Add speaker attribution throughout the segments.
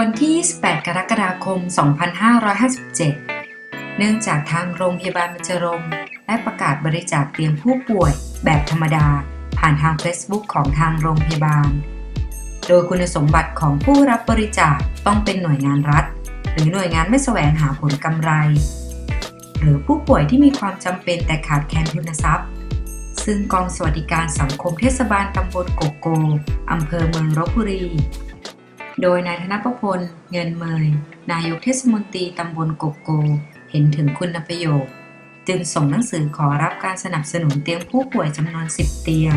Speaker 1: วันที่ 28 กรกฎาคม 2557 เนื่องจากทางโรงพยาบาลบรรจรงค์ได้ประกาศบริจาคเตียงผู้ป่วยแบบธรรมดา ผ่านทาง Facebook ของทางโรงพยาบาล โดยคุณสมบัติของผู้รับบริจาคต้องเป็นหน่วยงานรัฐ หรือหน่วยงานไม่แสวงหาผลกำไร หรือผู้ป่วยที่มีความจำเป็นแต่ขาดแคลนทุนทรัพย์ ซึ่งกองสวัสดิการสังคมเทศบาลตำบลโกโกอำเภอเมืองลบบุรี โดยนายธนประพล เงินเมย นายกเทศมนตรีตำบลโกโก เห็นถึงคุณประโยชน์ จึงส่งหนังสือขอรับการสนับสนุนเตียงผู้ป่วยจำนวน 10 เตียง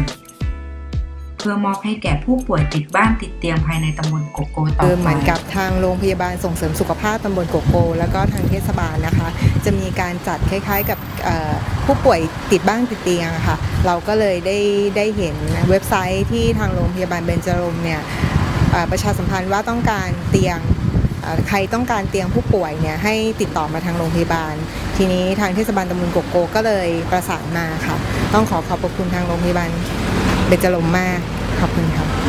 Speaker 1: เพื่อมอบให้แก่ผู้ป่วยติดบ้านติดเตียงภายในตำบลโกโกต่อ
Speaker 2: คือ
Speaker 1: ไป
Speaker 2: เหมือนกับทางโรงพยาบาลส่งเสริมสุขภาพตำบลโกโก แล้วก็ทางเทศบาลนะคะ จะมีการจัดคล้าย ๆ กับผู้ป่วยติดบ้านติดเตียงะค่ะ เราก็เลยได้ได้เห็นเว็บไซต์ที่ทางโรงพยาบาลเบญจรงเนี่ย ประชาสัมพันธ์ว่าต้องการเตียงใครต้องการเตียงผู้ป่วยเนี่ยให้ติดต่อมาทางโรงพยาบาล ทีนี้ทางเทศบาลตำบลโกโกก็เลยประสานมาค่ะ ต้องขอขอบพระคุณทางโรงพยาบาลเบญจลงมากขอบคุณครับ